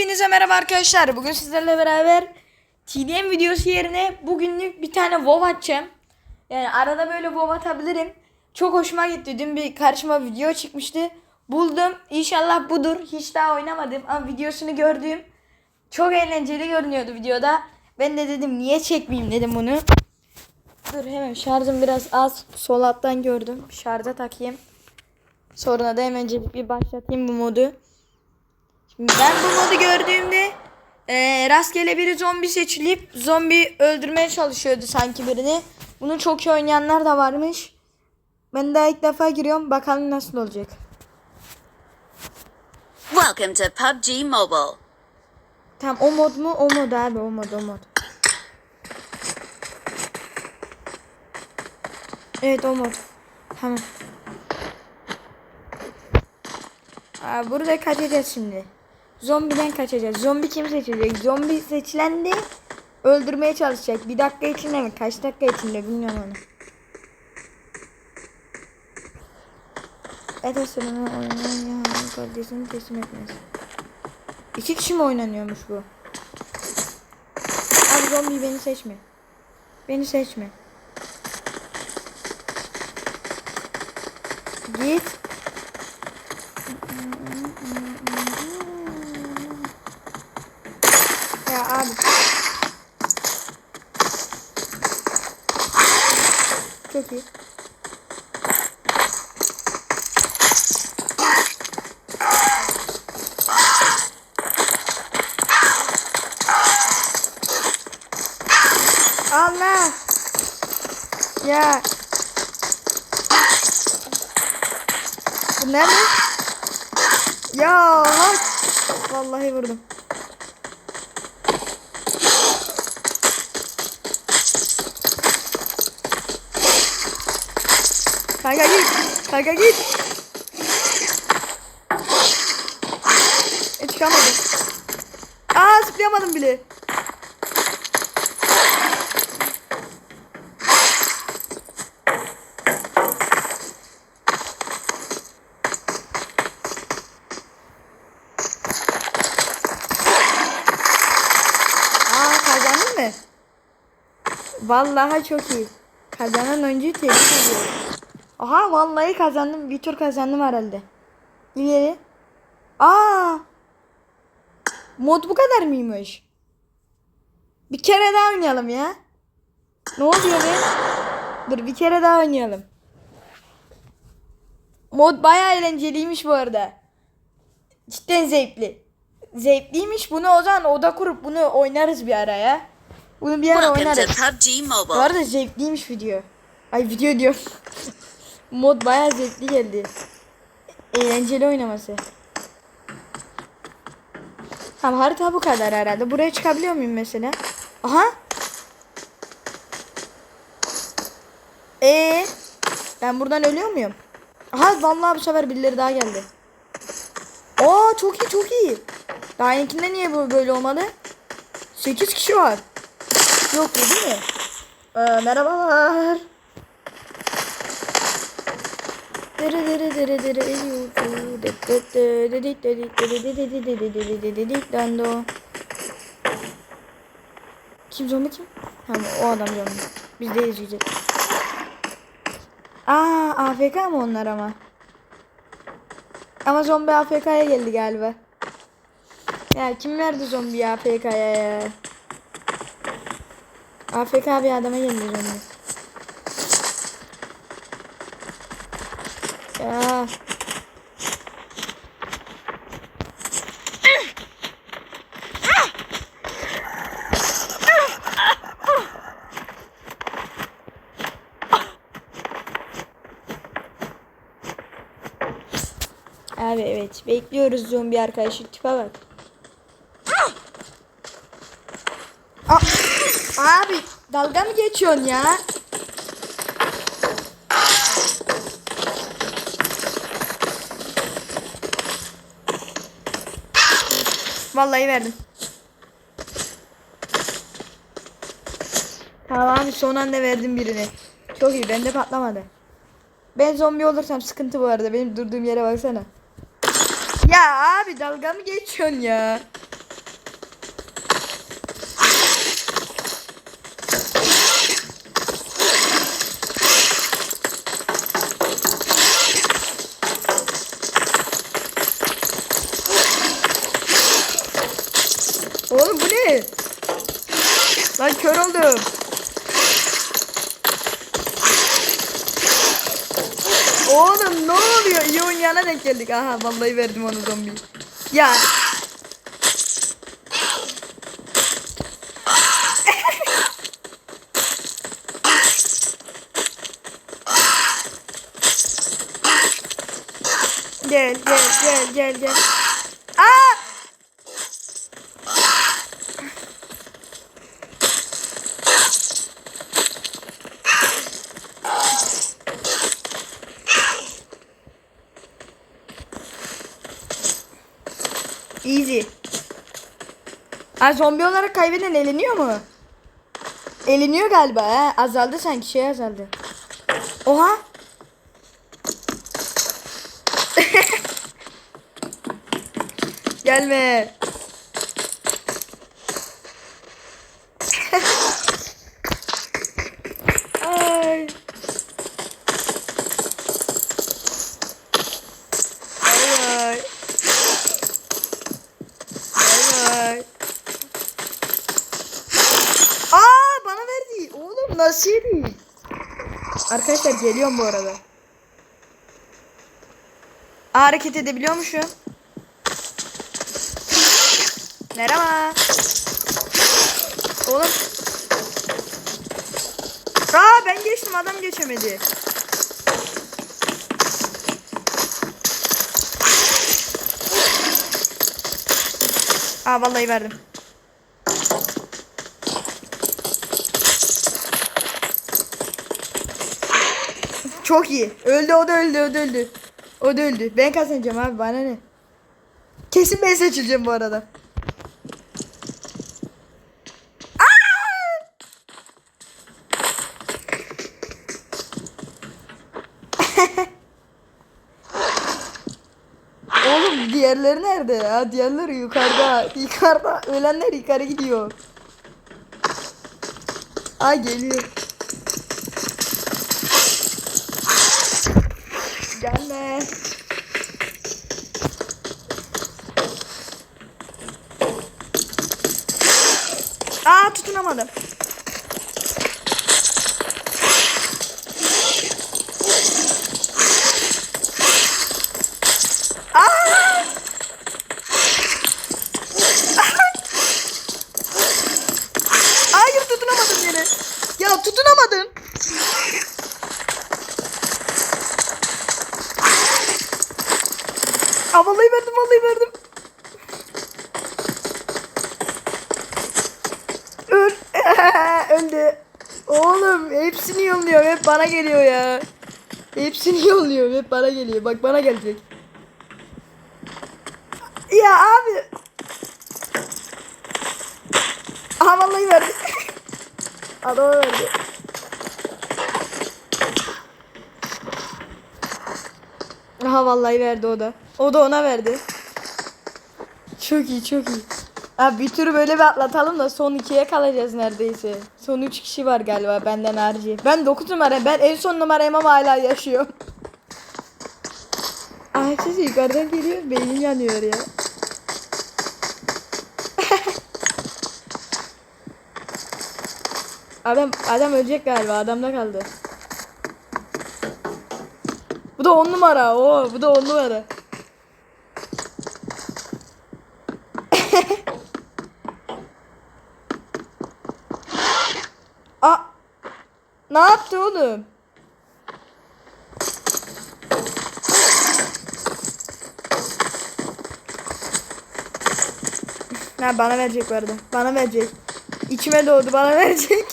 Hepinize merhaba arkadaşlar. Bugün sizlerle beraber TDM videosu yerine bugünlük bir tane WoW atacağım. Yani arada böyle WoW atabilirim. Çok hoşuma gitti. Dün bir karşıma video çıkmıştı. Buldum. İnşallah budur. Hiç daha oynamadım ama videosunu gördüm. Çok eğlenceli görünüyordu videoda. Ben de dedim niye çekmeyeyim dedim bunu. Dur hemen şarjım biraz az. Sol alttan gördüm. Şarja takayım. Sonra da hemencik bir başlatayım bu modu. Ben bu modu gördüğümde e, rastgele biri zombi seçilip zombi öldürmeye çalışıyordu sanki birini. Bunu çok iyi oynayanlar da varmış. Ben daha ilk defa giriyorum. Bakalım nasıl olacak. Welcome to PUBG Mobile. Tamam o mod mu? O mod abi o mod o mod. Evet o mod. Tamam. Aa, burada kaçacağız şimdi. Zombiden kaçacağız. Zombi kim seçilecek? Zombi seçilen de öldürmeye çalışacak. Bir dakika içinde mi? Kaç dakika içinde bilmiyorum onu. Evet sırrını oynayan kardeşini teslim etmez. İki kişi mi oynanıyormuş bu? Abi zombi beni seçme. Beni seçme. Git. Ya abi. Çok. Allah. Ya. Bu nerede? Ya. Vallahi vurdum. Kanka git. Kanka git. E çıkamadım. Aa zıplayamadım bile. Vallahi çok iyi. Kazanan oyuncuyu tebrik ediyorum. Aha vallahi kazandım. Bir tur kazandım herhalde. İleri. Aa. Mod bu kadar mıymış? Bir kere daha oynayalım ya. Ne oluyor be? Dur bir kere daha oynayalım. Mod bayağı eğlenceliymiş bu arada. Cidden zevkli. Zevkliymiş. Bunu o zaman oda kurup bunu oynarız bir ara ya. Bunu bir ara oynarız. Bu arada zevkliymiş video. Ay video diyorum. Mod bayağı zevkli geldi. Eğlenceli oynaması. Tamam harita bu kadar herhalde. Buraya çıkabiliyor muyum mesela? Aha. Ee, ben buradan ölüyor muyum? Aha vallahi bu sefer birileri daha geldi. Aa çok iyi çok iyi. Daha ilkinde niye bu böyle olmadı? 8 kişi var. Yok değil mi? Ee, merhabalar. Dere dere dere dere dedik dando. Kim zombi kim? Tamam o adam zombi. Biz de izleyeceğiz. Aa AFK mı onlar ama? Ama zombi AFK'ya geldi galiba. Ya kim verdi zombi AFK'ya ya? AFK bir adama geldi zombi. Ya. Abi evet bekliyoruz zombi arkadaşı tipe bak. Aa, abi dalga mı geçiyorsun ya? Vallahi verdim. Tamam abi son anda verdim birini. Çok iyi bende patlamadı. Ben zombi olursam sıkıntı bu arada. Benim durduğum yere baksana. Ya abi dalga mı geçiyorsun ya? Oğlum bu ne? Lan kör oldum. Oynayana denk geldik. Aha vallahi verdim onu zombi. Ya. gel gel gel gel gel. Aa! Easy. Ha zombi olarak kaybeden eleniyor mu? Eleniyor galiba ha. Azaldı sanki şey azaldı. Oha. Gelme. Ay. Ay ay. Ay ay. Aa bana verdi. Yedi? Arkadaşlar geliyorum bu arada. Aa, hareket edebiliyormuşum. Merhaba. Oğlum. Aa ben geçtim adam geçemedi. Aa vallahi verdim. Çok iyi. Öldü o da öldü o da öldü. O da öldü. Ben kazanacağım abi bana ne? Kesin ben seçileceğim bu arada. Oğlum diğerleri nerede ya? Diğerleri yukarıda. Yukarıda. Ölenler yukarı gidiyor. Aa geliyor. Gelme. Aa tutunamadım. Aa! Hayır tutunamadım yine. Ya tutunamadım. Aa, vallahi verdim vallahi verdim. Öl. Öldü. Oğlum hepsini yolluyor. Hep bana geliyor ya. Hepsini yolluyor. Hep bana geliyor. Bak bana gelecek. Ya abi. Aha vallahi verdi. Adama verdi. Aha vallahi verdi o da. O da ona verdi. Çok iyi çok iyi. Abi bir tür böyle bir atlatalım da son ikiye kalacağız neredeyse. Son üç kişi var galiba benden harici. Ben 9 numara. Ben en son numarayım ama hala yaşıyorum. Ay sesi yukarıdan geliyor. Beynim yanıyor ya. adam adam ölecek galiba. Adamda kaldı. Bu da 10 numara. Oo, bu da 10 numara. Aa! Ne yaptı oğlum? Ha bana verecek arada. Bana verecek. İçime doğdu bana verecek.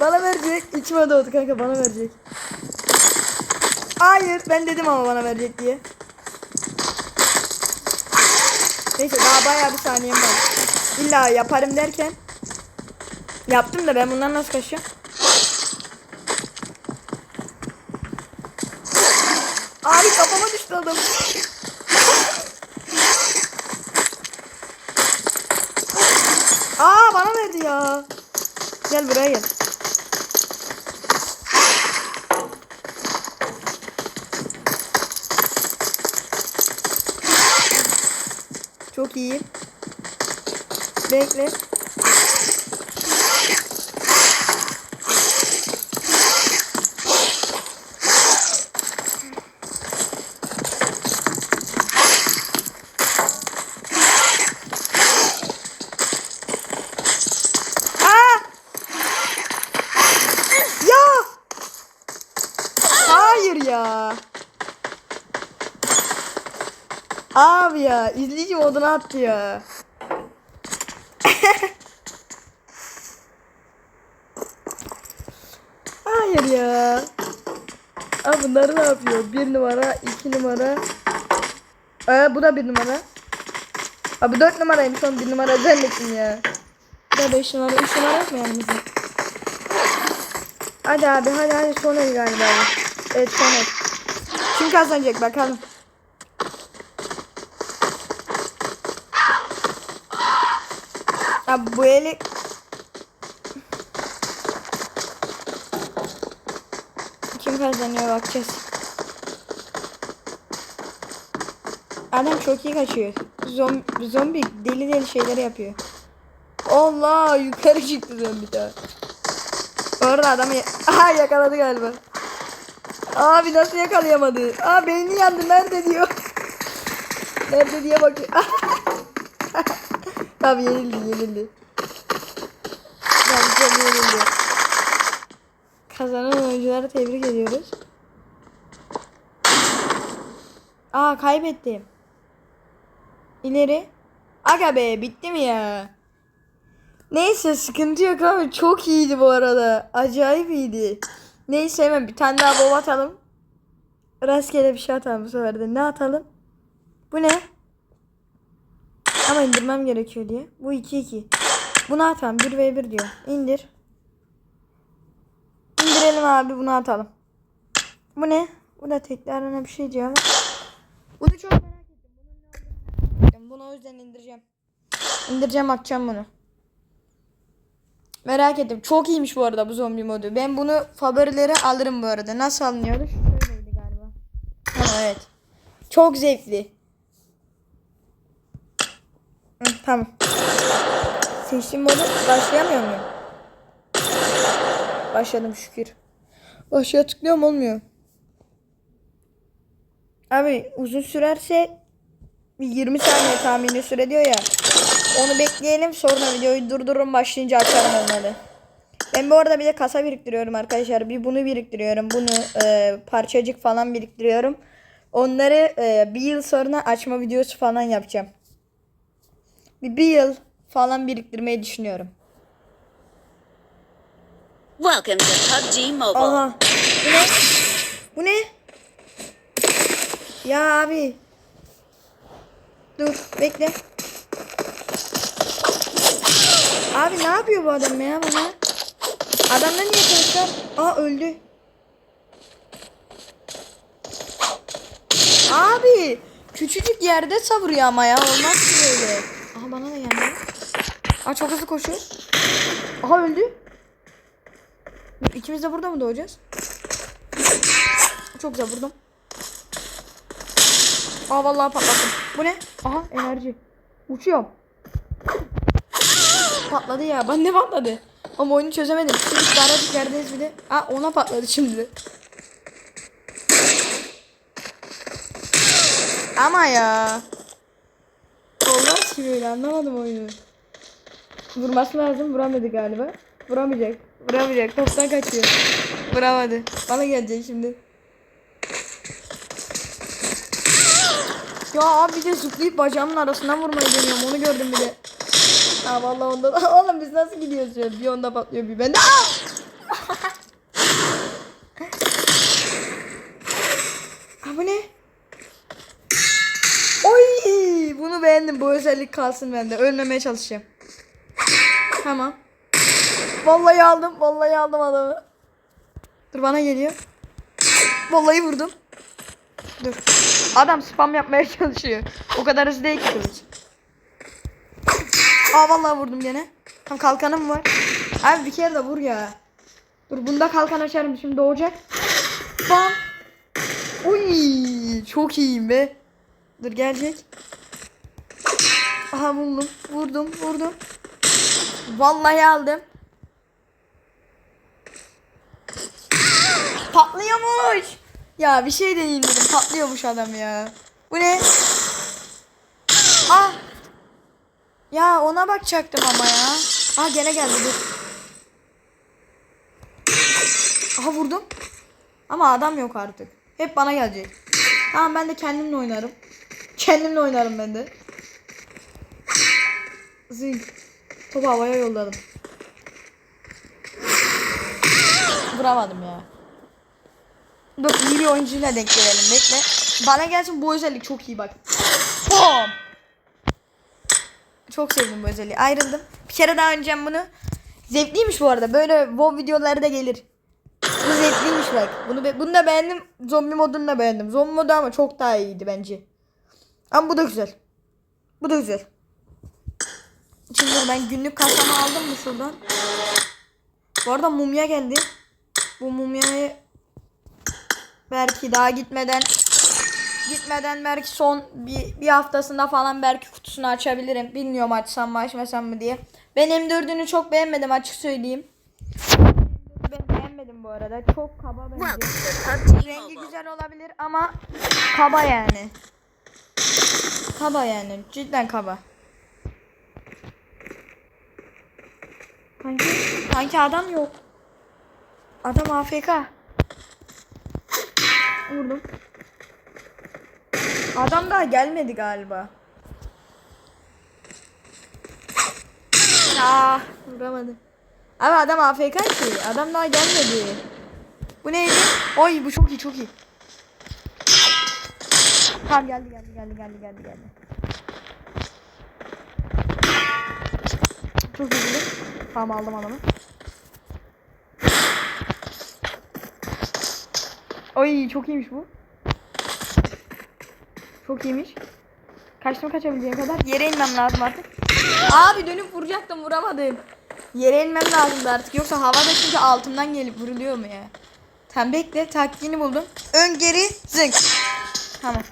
Bana verecek. İçime doğdu kanka bana verecek. Hayır ben dedim ama bana verecek diye. Neyse daha bayağı bir saniyem var. İlla yaparım derken. Yaptım da ben bundan nasıl kaçıyorum? Ay kafama düştü adam. Aa bana verdi ya. Gel buraya gel. Çok iyi. Bekle. Aa! Ya! Hayır ya. Abi ya moduna attı ya. Hayır ya. Abi bunları ne yapıyor? Bir numara, iki numara. Ee, bu da bir numara. Abi dört numaraymış son bir numara zannettim ya. Bu da beş numara, üç numara mu yanımızda? Hadi abi hadi hadi son el galiba. Evet son el. Kim kazanacak bakalım. Abi bu eli kim kazanıyor bakacağız. Adam çok iyi kaçıyor. Zombi, zombi deli deli şeyler yapıyor. Allah yukarı çıktı zombi daha. Orada adamı ya- Aha yakaladı galiba. Abi nasıl yakalayamadı? Aa beyni yandı nerede diyor. nerede diye bakıyor. Tabii yenildi yenildi. Tabii yenildi. Kazanan oyuncuları tebrik ediyoruz. Aa kaybettim. İleri. Aga be bitti mi ya? Neyse sıkıntı yok abi çok iyiydi bu arada. Acayip iyiydi. Neyse hemen bir tane daha bomba atalım. Rastgele bir şey atalım bu sefer de. Ne atalım? Bu ne? Ama indirmem gerekiyor diye. Bu 2-2. Bunu atalım. 1v1 diyor. İndir. İndirelim abi bunu atalım. Bu ne? Bu da tekrarına bir şey diyor ama. Bunu çok merak ettim. Bunu o yüzden indireceğim. İndireceğim atacağım bunu. Merak ettim. Çok iyiymiş bu arada bu zombi modu. Ben bunu favorilere alırım bu arada. Nasıl alınıyordu? Şöyleydi galiba. Ha, evet. Çok zevkli. Tamam. Seçtiğim modu başlayamıyor muyum? Başladım şükür. Başlaya tıklıyorum olmuyor. Abi uzun sürerse bir 20 saniye tahmini süre diyor ya. Onu bekleyelim sonra videoyu durdurun başlayınca açarım onları. Ben bu arada bir de kasa biriktiriyorum arkadaşlar. Bir bunu biriktiriyorum. Bunu e, parçacık falan biriktiriyorum. Onları e, bir yıl sonra açma videosu falan yapacağım. Bir, bir yıl falan biriktirmeyi düşünüyorum. Welcome to PUBG Mobile. Aha. Bu ne? Bu ne? Ya abi. Dur bekle. Abi ne yapıyor bu adam ya bana? Adamla niye konuşlar? Aa öldü. Abi küçücük yerde savuruyor ama ya olmaz ki böyle. Aha bana da geldi. Aa çok hızlı koşuyor. Aha öldü. İkimiz de burada mı doğacağız? Çok güzel vurdum. Aa vallahi patlattım. Bu ne? Aha enerji. Uçuyorum. Patladı ya. Ben ne patladı? Ama oyunu çözemedim. Şimdi daracık yerdeyiz bir de. Aa ona patladı şimdi. Ama ya. Böyle anlamadım oyunu. Vurması lazım. Vuramadı galiba. Vuramayacak. Vuramayacak. Toptan kaçıyor. Vuramadı. Bana gelecek şimdi. Ya abi bir de zıplayıp bacağımın arasından vurmayı deniyorum. Onu gördüm bir de. Ha vallahi onda da. Oğlum biz nasıl gidiyoruz ya? Bir onda patlıyor bir bende. Aa! Bu özellik kalsın bende. Ölmemeye çalışacağım. Tamam. Vallahi aldım. Vallahi aldım adamı. Dur bana geliyor. Vallahi vurdum. Dur. Adam spam yapmaya çalışıyor. O kadar hızlı değil ki kılıç. Aa vallahi vurdum gene. Tam kalkanım var. Abi bir kere de vur ya. Dur bunda kalkan açarım şimdi doğacak. Bam. Uy çok iyiyim be. Dur gelecek. Aha buldum. Vurdum vurdum. Vallahi aldım. Patlıyormuş. Ya bir şey deneyeyim dedim. Patlıyormuş adam ya. Bu ne? Ah. Ya ona bakacaktım ama ya. Ah gene geldi dur. Aha vurdum. Ama adam yok artık. Hep bana gelecek. Tamam ben de kendimle oynarım. Kendimle oynarım ben de. Zing. Topu havaya yolladım. Vuramadım ya. Dur iyi oyuncuyla denk gelelim bekle. Bana gelsin bu özellik çok iyi bak. Bom. Çok sevdim bu özelliği. Ayrıldım. Bir kere daha oynayacağım bunu. Zevkliymiş bu arada. Böyle WoW videoları da gelir. Bu zevkliymiş bak. Bunu bunu da beğendim. Zombi modunu da beğendim. Zombi modu ama çok daha iyiydi bence. Ama bu da güzel. Bu da güzel. Şimdi ben günlük kasamı aldım mı şuradan? Bu arada mumya geldi. Bu mumyayı belki daha gitmeden gitmeden belki son bir, bir haftasında falan belki kutusunu açabilirim. Bilmiyorum açsam mı açmasam mı diye. Ben M4'ünü çok beğenmedim açık söyleyeyim. Ben beğenmedim bu arada. Çok kaba bence. Rengi güzel olabilir ama kaba yani. Kaba yani. Cidden kaba. Kanki, kanki adam yok. Adam AFK. Vurdum. Adam daha gelmedi galiba. Ah, vuramadım. Abi adam AFK ki. Adam daha gelmedi. Bu neydi? Oy bu çok iyi çok iyi. Tamam geldi geldi geldi geldi geldi geldi. Çok iyi. Tamam aldım adamı. Oy çok iyiymiş bu. Çok iyiymiş. Kaçtım kaçabileceğim kadar. Yere inmem lazım artık. Abi dönüp vuracaktım vuramadım. Yere inmem lazımdı artık. Yoksa havada çünkü altından gelip vuruluyor mu ya? Tamam bekle taktiğini buldum. Ön geri zınk. Tamam.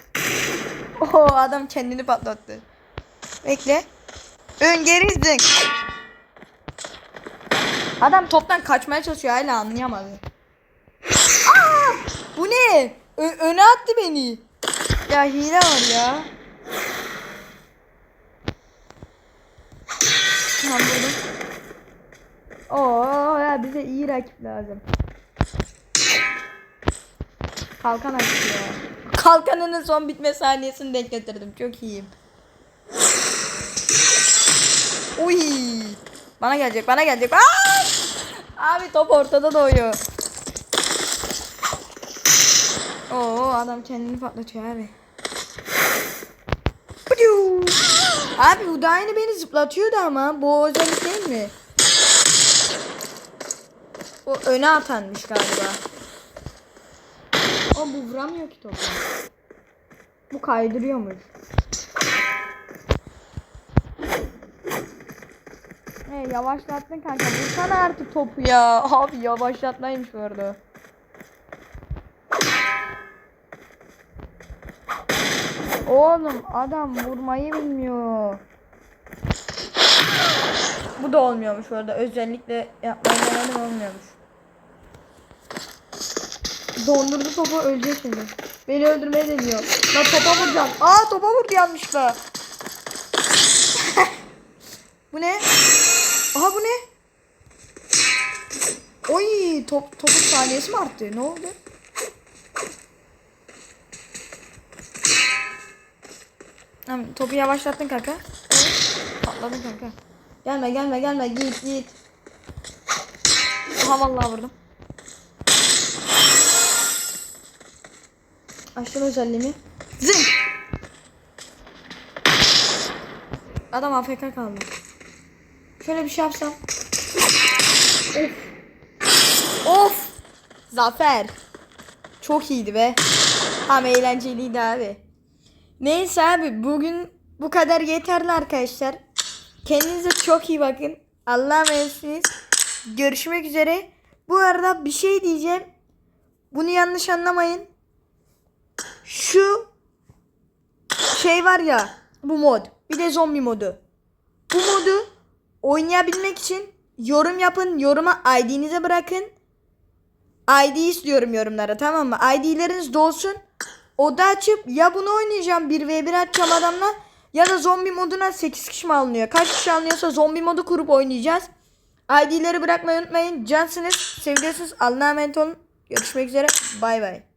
Oho adam kendini patlattı. Bekle. Ön geri zınk. Adam toptan kaçmaya çalışıyor hala anlayamadı. Aa, bu ne? Ö- öne attı beni. Ya hile var ya. Tamam buldum. Oo ya bize iyi rakip lazım. Kalkan açtı ya. Kalkanının son bitme saniyesini denk getirdim. Çok iyiyim. Uy. Bana gelecek, bana gelecek. Aa! Abi top ortada doğuyor. Oo adam kendini patlatıyor abi. Abi bu da aynı beni zıplatıyordu ama bu özellik değil mi? O öne atanmış galiba. O bu vuramıyor ki topu. Bu kaydırıyormuş. Hey yavaşlattın kanka. Vursana artık topu ya. Abi yavaşlatmaymış bu arada. Oğlum adam vurmayı bilmiyor. Bu da olmuyormuş bu arada. Özellikle yapmayı denedim olmuyormuş. Dondurdu topu ölecek şimdi. Beni öldürmeye deniyor. Lan topa vuracağım. Aa topa vurdu yanlışlıkla. bu ne? Aha bu ne? Oy top topun saniyesi mi arttı? Ne oldu? Tamam, topu yavaşlattın kanka. Evet. Patladın kanka. Gelme gelme gelme git git. Aha vallahi vurdum. Açtım özelliğimi. Zing. Adam AFK kaldı. Şöyle bir şey yapsam. Of. Of. Zafer. Çok iyiydi be. Tam eğlenceliydi abi. Neyse abi bugün bu kadar yeterli arkadaşlar. Kendinize çok iyi bakın. Allah'a emanetsiniz. Görüşmek üzere. Bu arada bir şey diyeceğim. Bunu yanlış anlamayın. Şu şey var ya bu mod. Bir de zombi modu. Bu modu oynayabilmek için yorum yapın. Yoruma ID'nize bırakın. ID istiyorum yorumlara tamam mı? ID'leriniz dolsun. Oda açıp ya bunu oynayacağım 1v1 açacağım adamla ya da zombi moduna 8 kişi mi alınıyor? Kaç kişi alınıyorsa zombi modu kurup oynayacağız. ID'leri bırakmayı unutmayın. Cansınız, seviyorsunuz. Allah'a emanet olun. Görüşmek üzere. Bay bay.